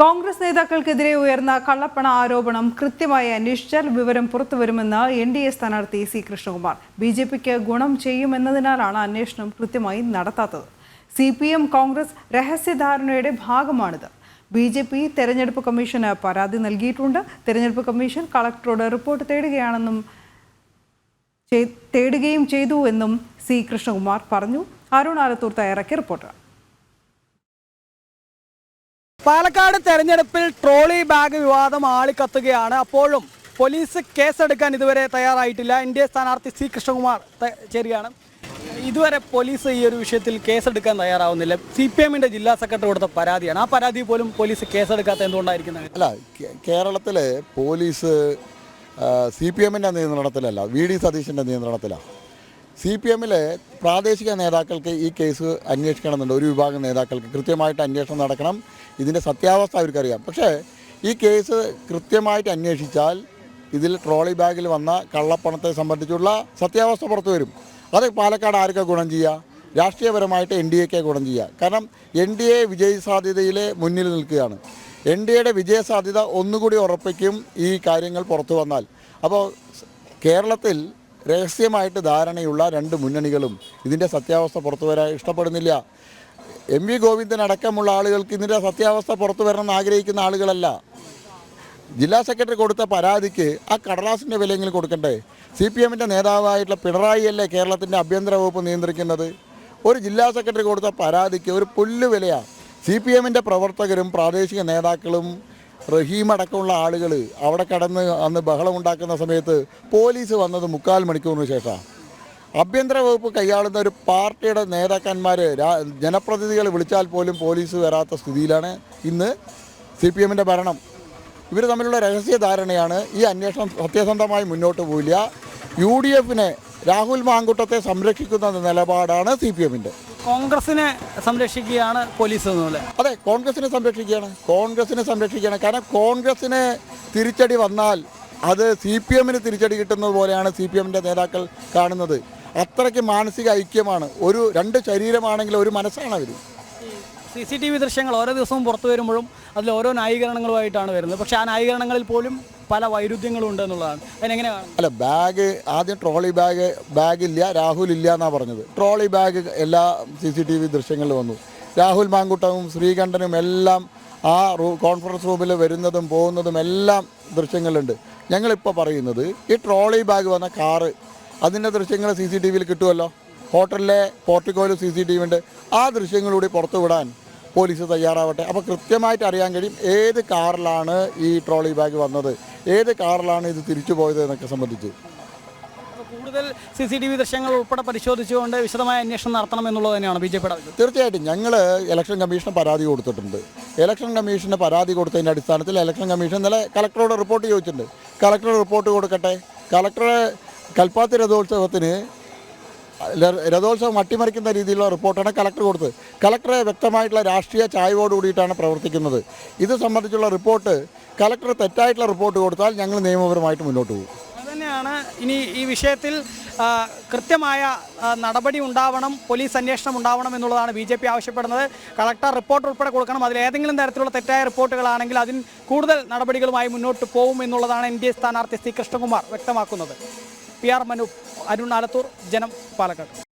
കോൺഗ്രസ് നേതാക്കൾക്കെതിരെ ഉയർന്ന കള്ളപ്പണ ആരോപണം കൃത്യമായി അന്വേഷിച്ചാൽ വിവരം പുറത്തുവരുമെന്ന് എൻ ഡി എ സ്ഥാനാർത്ഥി സി കൃഷ്ണകുമാർ. ബി ജെ പിക്ക് ഗുണം ചെയ്യുമെന്നതിനാലാണ് അന്വേഷണം കൃത്യമായി നടത്താത്തത്. സി പി എം കോൺഗ്രസ് രഹസ്യധാരണയുടെ ഭാഗമാണിത്. ബി ജെ പി തെരഞ്ഞെടുപ്പ് കമ്മീഷന് പരാതി നൽകിയിട്ടുണ്ട്. തെരഞ്ഞെടുപ്പ് കമ്മീഷൻ കളക്ടറോട് റിപ്പോർട്ട് തേടുകയാണെന്നും തേടുകയും ചെയ്തു എന്നും സി കൃഷ്ണകുമാർ പറഞ്ഞു. അരുൺ ആലത്തൂർ തയ്യാറാക്കിയ റിപ്പോർട്ട്. പാലക്കാട് തെരഞ്ഞെടുപ്പിൽ ട്രോളി ബാഗ് വിവാദം ആളിക്കത്തുകയാണ്. അപ്പോഴും പോലീസ് കേസെടുക്കാൻ ഇതുവരെ തയ്യാറായിട്ടില്ല. ഇന്ത്യ സ്ഥാനാർത്ഥി സി കൃഷ്ണകുമാർ ചേരുകയാണ്. ഇതുവരെ പോലീസ് ഈ ഒരു വിഷയത്തിൽ കേസെടുക്കാൻ തയ്യാറാവുന്നില്ല. സി പി എമ്മിന്റെ ജില്ലാ സെക്രട്ടറി കൊടുത്ത പരാതിയാണ്. ആ പരാതി പോലും പോലീസ് കേസെടുക്കാത്ത എന്തുകൊണ്ടായിരിക്കുന്നത്? അല്ല കേരളത്തിലെ പോലീസ് സി പി എമ്മിന്റെ നിയന്ത്രണത്തിലല്ല വി ഡി സതീശന്റെ നിയന്ത്രണത്തിലാണ് സി പി എമ്മിലെ പ്രാദേശിക നേതാക്കൾക്ക് ഈ കേസ് അന്വേഷിക്കണമെന്നുണ്ട്. ഒരു വിഭാഗം നേതാക്കൾക്ക് കൃത്യമായിട്ട് അന്വേഷണം നടക്കണം. ഇതിന്റെ സത്യാവസ്ഥ അവർക്കറിയാം. പക്ഷേ ഈ കേസ് കൃത്യമായിട്ട് അന്വേഷിച്ചാൽ ഇതിൽ ട്രോളി ബാഗിൽ വന്ന കള്ളപ്പണത്തെ സംബന്ധിച്ചുള്ള സത്യാവസ്ഥ പുറത്തു വരും. അത് പാലക്കാട് ആർക്കാ ഗുണം ചെയ്യുക രാഷ്ട്രീയപരമായിട്ട് എൻ ഡി എക്ക് ഗുണം ചെയ്യുക കാരണം എൻ ഡി എ വിജയ സാധ്യതയിൽ മുന്നിൽ നിൽക്കുകയാണ്. എൻ ഡി എയുടെ വിജയ സാധ്യത ഒന്നുകൂടി ഉറപ്പിക്കും ഈ കാര്യങ്ങൾ പുറത്തു വന്നാൽ. അപ്പോൾ കേരളത്തിൽ രഹസ്യമായിട്ട് ധാരണയുള്ള രണ്ട് മുന്നണികളും ഇതിന്റെ സത്യാവസ്ഥ പുറത്തു വരാൻ ഇഷ്ടപ്പെടുന്നില്ല. എം വി ഗോവിന്ദൻ അടക്കമുള്ള ആളുകൾക്ക് ഇതിന്റെ സത്യാവസ്ഥ പുറത്തു വരണമെന്ന് ആഗ്രഹിക്കുന്ന ആളുകളല്ല. ജില്ലാ സെക്രട്ടറി കൊടുത്ത പരാതിക്ക് ആ കടലാസിന്റെ വിലയെങ്കിലും കൊടുക്കണ്ടേ? സി പി എമ്മിന്റെ നേതാവായിട്ടുള്ള പിണറായിയല്ലേ കേരളത്തിന്റെ ആഭ്യന്തര വകുപ്പ് നിയന്ത്രിക്കുന്നത്? ഒരു ജില്ലാ സെക്രട്ടറി കൊടുത്ത പരാതിക്ക് ഒരു പുല്ല് വിലയാണ് സി പി എമ്മിന്റെ പ്രവർത്തകരും പ്രാദേശിക നേതാക്കളും റഹീം അടക്കമുള്ള ആളുകൾ അവിടെ കടന്ന് അന്ന് ബഹളം ഉണ്ടാക്കുന്ന സമയത്ത് പോലീസ് വന്നത് മുക്കാൽ മണിക്കൂറിന് ശേഷമാണ് ആഭ്യന്തര വകുപ്പ് കൈയാളുന്ന ഒരു പാർട്ടിയുടെ നേതാക്കന്മാർ ജനപ്രതിനിധികൾ വിളിച്ചാൽ പോലും പോലീസ് വരാത്ത സ്ഥിതിയിലാണ് ഇന്ന് സി പി എമ്മിന്റെ ഭരണം. ഇവർ തമ്മിലുള്ള രഹസ്യ ധാരണയാണ് ഈ അന്വേഷണം സത്യസന്ധമായി മുന്നോട്ട് പോയില്ല. യു ഡി എഫിനെ രാഹുൽ മാങ്കുട്ടത്തെ സംരക്ഷിക്കുന്ന നിലപാടാണ് സി പി എമ്മിന്റെ കോൺഗ്രസിനെ സംരക്ഷിക്കുകയാണ് പോലീസ് എന്നുള്ളത്. അതെ കോൺഗ്രസിനെ സംരക്ഷിക്കുകയാണ്. കോൺഗ്രസിനെ സംരക്ഷിക്കുകയാണ്. കാരണം കോൺഗ്രസിന് തിരിച്ചടി വന്നാൽ അത് സി പി എമ്മിന് തിരിച്ചടി കിട്ടുന്നത് പോലെയാണ് സി പി എമ്മിന്റെ നേതാക്കൾ കാണുന്നത്. അത്രയ്ക്ക് മാനസിക ഐക്യമാണ്. ഒരു രണ്ട് ശരീരമാണെങ്കിൽ ഒരു മനസ്സാണ് അവർ സി സി ടി വി ദൃശ്യങ്ങൾ ഓരോ ദിവസവും പുറത്തു വരുമ്പോഴും അതിൽ ഓരോ ന്യായീകരണങ്ങളുമായിട്ടാണ് വരുന്നത്. പക്ഷേ ആ ന്യായീകരണങ്ങളിൽ പോലും പല വൈരുദ്ധ്യങ്ങളും ഉണ്ട് എന്നുള്ളതാണ് അതിനെങ്ങനെയാണ് അല്ല ബാഗ് ആദ്യം ട്രോളി ബാഗ് ബാഗ് ഇല്ല രാഹുൽ ഇല്ല എന്നാണ് പറഞ്ഞത്. ട്രോളി ബാഗ് എല്ലാ സി സി ടി വി ദൃശ്യങ്ങളിൽ വന്നു. രാഹുൽ മാങ്കുട്ടവും ശ്രീകണ്ഠനും എല്ലാം ആ കോൺഫറൻസ് റൂമിൽ വരുന്നതും പോകുന്നതും എല്ലാം ദൃശ്യങ്ങളുണ്ട്. ഞങ്ങളിപ്പോൾ പറയുന്നത് ഈ ട്രോളി ബാഗ് വന്ന കാറ് അതിന്റെ ദൃശ്യങ്ങൾ സി സി ടി വിയിൽ കിട്ടുമല്ലോ? ഹോട്ടലിലെ പോർട്ടിക്കോയിൽ സി സി ടി വി ഉണ്ട് ആ ദൃശ്യങ്ങളൂടി പുറത്തു വിടാൻ പോലീസ് തയ്യാറാവട്ടെ. അപ്പോൾ കൃത്യമായിട്ട് അറിയാൻ കഴിയും ഏത് കാറിലാണ് ഈ ട്രോളി ബാഗ് വന്നത്. ഏത് കാറിലാണ് ഇത് തിരിച്ചു പോയത് എന്നൊക്കെ സംബന്ധിച്ച്. കൂടുതൽ സി സി ടി വി ദൃശ്യങ്ങൾ ഉൾപ്പെടെ പരിശോധിച്ചുകൊണ്ട് വിശദമായ അന്വേഷണം നടത്തണം എന്നുള്ളത് തന്നെയാണ് ബി ജെ പിയുടെ തീർച്ചയായിട്ടും ഞങ്ങൾ ഇലക്ഷൻ കമ്മീഷന് പരാതി കൊടുത്തിട്ടുണ്ട്. ഇലക്ഷൻ കമ്മീഷന് പരാതി കൊടുത്തതിന്റെ അടിസ്ഥാനത്തിൽ ഇലക്ഷൻ കമ്മീഷൻ ഇന്നലെ കളക്ടറോട് റിപ്പോർട്ട് ചോദിച്ചിട്ടുണ്ട്. കളക്ടർ റിപ്പോർട്ട് കൊടുക്കട്ടെ. കളക്ടറെ കൽപ്പാത്തി രഥോത്സവത്തിന് രഥോത്സവം അട്ടിമറിക്കുന്ന രീതിയിലുള്ള റിപ്പോർട്ടാണ് കളക്ടർ കൊടുത്തത്. കളക്ടറെ വ്യക്തമായിട്ടുള്ള രാഷ്ട്രീയ ചായവോട് കൂടിയിട്ടാണ് പ്രവർത്തിക്കുന്നത്. ഇത് സംബന്ധിച്ചുള്ള റിപ്പോർട്ട് കളക്ടർ തെറ്റായിട്ടുള്ള റിപ്പോർട്ട് കൊടുത്താൽ ഞങ്ങൾ നിയമപരമായിട്ട് മുന്നോട്ട് പോകും. അതുതന്നെയാണ് ഇനി ഈ വിഷയത്തിൽ കൃത്യമായ നടപടി ഉണ്ടാവണം പോലീസ് അന്വേഷണം ഉണ്ടാവണം എന്നുള്ളതാണ് ബി ജെ പി ആവശ്യപ്പെടുന്നത്. കളക്ടർ റിപ്പോർട്ട് ഉൾപ്പെടെ കൊടുക്കണം. അതിൽ ഏതെങ്കിലും തരത്തിലുള്ള തെറ്റായ റിപ്പോർട്ടുകളാണെങ്കിൽ അതിന് കൂടുതൽ നടപടികളുമായി മുന്നോട്ട് പോകും എന്നുള്ളതാണ് എൻ ഡി എ സ്ഥാനാർത്ഥി സി കൃഷ്ണകുമാർ വ്യക്തമാക്കുന്നത്. P R Manu Arun Alathur Janam Palakkad